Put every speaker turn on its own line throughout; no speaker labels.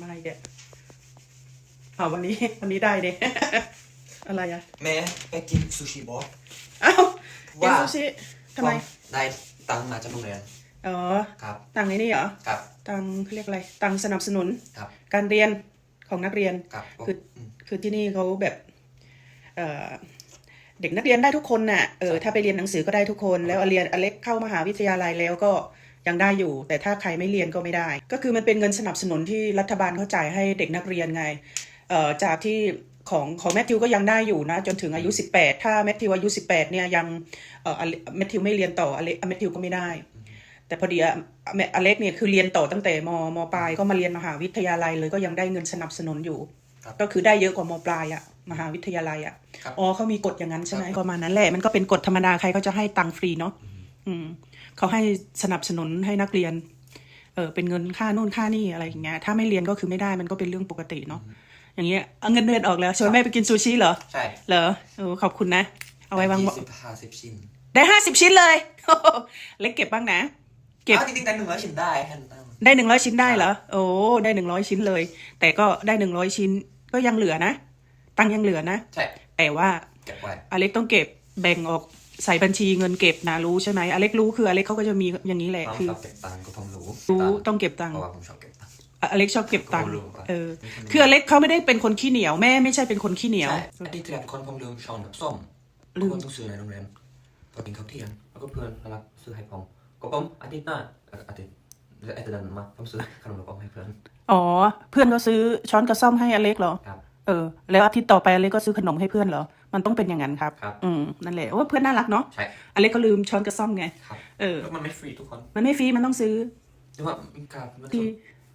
ไม่เด็ดเอาวันนี้วันนี้ได้เด้อะไรอะ
แม่ไปกินซูชิบอส
อ้าวกิน
ว่า
ซูชิทำไม
ได้ตังค์มาจากโรงเรียน
อ๋อ
ครับ
ตังค์ในนี่เหรอ
ครับ
ตังค์เขาเรียกอะไรตังค์สนับสนุน
ครับ
การเรียนของนักเรียน
ครับ
คือ
ม
คือที่นี่เขาแบบเอ่อเด็กนักเรียนได้ทุกคนน่ะเออถ้าไปเรียนหนังสือก็ได้ทุกคน แล้วเรียนอเล็กเข้ามหาวิทยาลัยแล้วก็ ยังได้อยู่ แต่ถ้าใครไม่เรียนก็ไม่ได้ ก็คือมันเป็นเงินสนับสนุนที่รัฐบาลเขาจ่ายให้เด็กนักเรียนไงเอ่อจากที่ของของแมทธิวก็ยังได้อยู่นะจนถึงอายุ 18 ถ้าแมทธิวอายุ 18เนี่ยยังเอ่ออเล็กแมทธิวไม่เรียนต่ออเล็กแมทธิวก็ไม่ได้ แต่พอดีอะออเล็กเนี่ยคือเรียนต่อตั้งแต่มมปลายก็มาเรียนมหาวิทยาลัยเลยก็ยังได้เงินสนับสนุนอยู่
ครับ
ก็คือได้เยอะกว่ามปลายอะมหาวิทยาลัยอะ
ครับ
อ๋อเขามีกฎอย่างนั้นใช่ไหมประมาณนั้นแหละมันก็เป็นกฎธรรมดาใครก็จะให้ตังค์ฟรีเนาะ อืมเขาให้สนับสนุนให้นักเรียน เออเป็นเงินค่านู่นค่านี่อะไรอย่างเงี้ย ถ้าไม่เรียนก็คือไม่ได้มันก็เป็นเรื่องปกติเนาะ อย่างเงี้ยเอาเงินเดือนออกแล้วชวนแม่ไปกินซูชิเหรอ
ใช่
เหรอเออขอบคุณนะ เอาไว้วาง
ยี่สิบห้าสิบชิ้น
ได้ห้าสิบชิ้นเลยเล็กเก็บบ้างนะ เก็บ
อ้าวจริงๆแต่หนึ่งร้อยชิ้นได้แค่นั้น
ได้หนึ่งร้อยชิ้นได้เหรอ โอ้ ได้หนึ่งร้อยชิ้นเลย แต่ก็ได้หนึ่งร้อยชิ้นก็ยังเหลือนะ ตังค์ยังเหลือนะ
ใช่
แต่ว่า
เก็บไว้
อเล็กต้องเก็บแบ่งออก ใส่บัญชีเงินเก็บนะรู้ใช่ไหมอเล็กรู้คืออเล็กเขาก็จะมีอย่างนี้แหละ
ผม
คือ
ชอบเก็บตังค์ก็ผมรู้
รู้
ตังค์
ต้องเก็บตัง
เพ
ค์
ราะว่าผมชอบเก็บตังค์
อเล็กชอบเก็บตังค์
ผมรู้ครับ
เออ
ไม่ใช่
คืออเล็กเขาไม่ได้เป็นคนขี้เหนียวแม่ไม่ใช่เป็นคนขี้เหนียว
ใช่อาทิตย์ที่แล้วคนผมลืมช้อนกับส้ม
ลืม
คนต้องซื้อในโรงเรียนพอกินข้าวเที่ยงแล้วก็เพื่อนมารับซื้อให้ผมก็ผมอาทิตย์หน้าเอ่ออาทิตย์แล้วอาทิตย์นั้นมาผมซื้อขนมกล่องให้เพื่อน
อ๋อเพื่อนก็ซื้อช้อนกับซ่อมให้อเล็กเหรอ
ครับ
เออ แล้วอาทิตย์ต่อไปอเล็กก็ซื้อขนมให้เพื่อนเหรอ มันต้องเป็นอย่างนั้นครับ
ครับ
อืมนั่นแหละโอ้เพื่อนน่ารักเนาะ
ใช่
อเล็กก็ลืมช้อนกับซ่อมไง
ครับ
เออ
แล้วมันไม่ฟรีทุกคน
มันไม่ฟรีมันต้องซื้อ
หรือว่ามันกราบมัน
ที่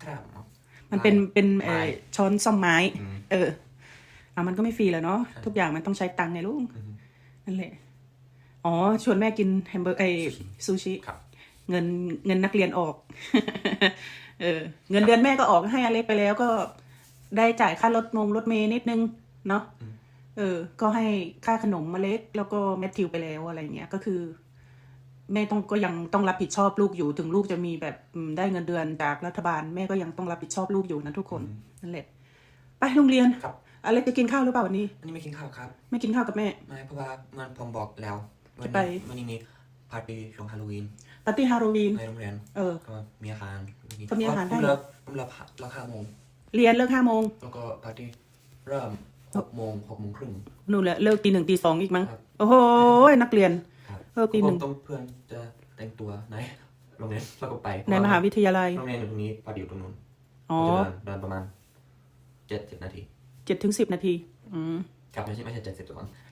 กราบเนาะ
มันเป็น
ไม้
เป็นเอ
ไม้
อช้อนซ่อมไม้
อืม
เอออะมันก็ไม่ฟรีแล้วเนาะ
ใช่
ทุกอย่างมันต้องใช้ตังค์ไงลูก
อืม
นั่นแหละอ๋อชวนแม่กินแฮมเบอร์ไอซูชิ
ครับ
เงินเงินนักเรียนออก เออ เงินเดือนแม่ก็ออกให้อเล็กไปแล้วก็ ได้จ่ายค่ารถมงรถเมย์นิดนึงเนาะ
อืม
เออ ก็ให้ค่าขนมมาเล็ก แล้วก็แมทธิวไปแล้วอะไรเงี้ยก็คือแม่ต้องก็ยังต้องรับผิดชอบลูกอยู่ถึงลูกจะมีแบบอืมได้เงินเดือนจากรัฐบาล แม่ก็ยังต้องรับผิดชอบลูกอยู่นะทุกคนนั่นแหละไปโรงเรียน
ครับ
อเล็กจะกินข้าวหรือเปล่าวันนี้
อันนี้ไม่กินข้าวครับ
ไม่กินข้าวกับแม่
ไม่เพราะว่ามันผมบอกแล้ววัน
จะไป
นี้วันนี้มีปาร์ตี้ช่วงฮาโลวีน
ปาร์ตี้ฮาโลวีน
ในโรงเรียน
เออ
ก็มีอาหาร
ก็มีอาหารได้
ผมเลิกผมเลิกเลิกห้าโมง
เรียนเลิกห้าโมง
แล้วก็ปาร์ตี้เริ่มหกโมงหกโมงครึ่ง
นู่นแหละเลิกตีหนึ่งตีสองอีกมั้ง
ครับ
โอ้โหนักเรียน
ครับ
เลิกตีหนึ่ง
ผมต้องเพื่อนจะแต่งตัวในโรงเรียนแล้วก็ไป
ในมหาวิทยาลัย
โรงเรียนอยู่ตรงนี้ปาร์ตี้อยู่ตรงนู้น
อ๋อ
ก็จะเดินเดินประมาณเจ็ดสิบนาที
เจ็ดถึงสิบนาที อืม
ครับไม่ใช่ไม่ใช่เจ็ดสิบทุกคน